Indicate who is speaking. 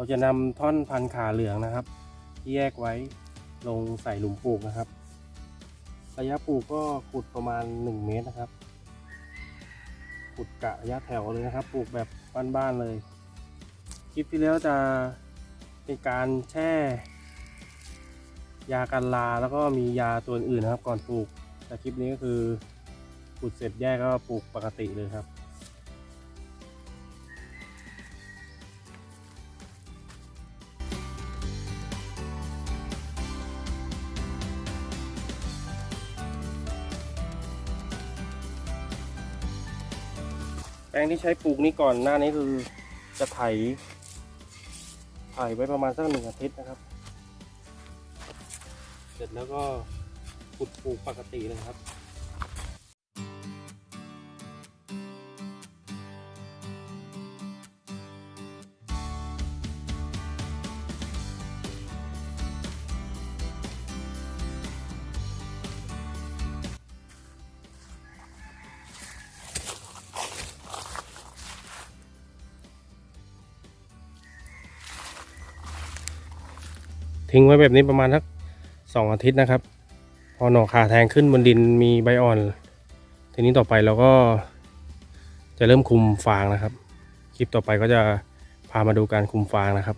Speaker 1: เราจะนำท่อนพันขาเหลืองนะครับ ที่แยกไว้ลงใส่หลุมปลูกนะครับ ระยะปลูกก็ขุดประมาณ 1 เมตรนะครับ ขุดกะระยะแถวเลยนะครับ ปลูกแบบบ้านๆเลยคลิปที่แล้วจะเป็นการแช่ ยากันลาแล้วก็มียาตัวอื่นนะครับ ก่อนปลูกแต่คลิปนี้ก็คือขุดเสร็จแยกก็ปลูกปกติเลยครับ แปลงที่ใช้ปลูกนี้ก่อนหน้านี้คือจะไถ ไถไว้ประมาณสักหนึ่งอาทิตย์นะครับ เสร็จแล้วก็ขุดปลูกปกติเลยครับ ทิ้งไว้แบบนี้ประมาณสักสองอาทิตย์นะครับ พอหน่อขาแทงขึ้นบนดินมีใบอ่อน ทีนี้ต่อไปเราก็ จะเริ่มคุมฟางนะครับ คลิปต่อไปก็จะพามาดูการคุมฟางนะครับ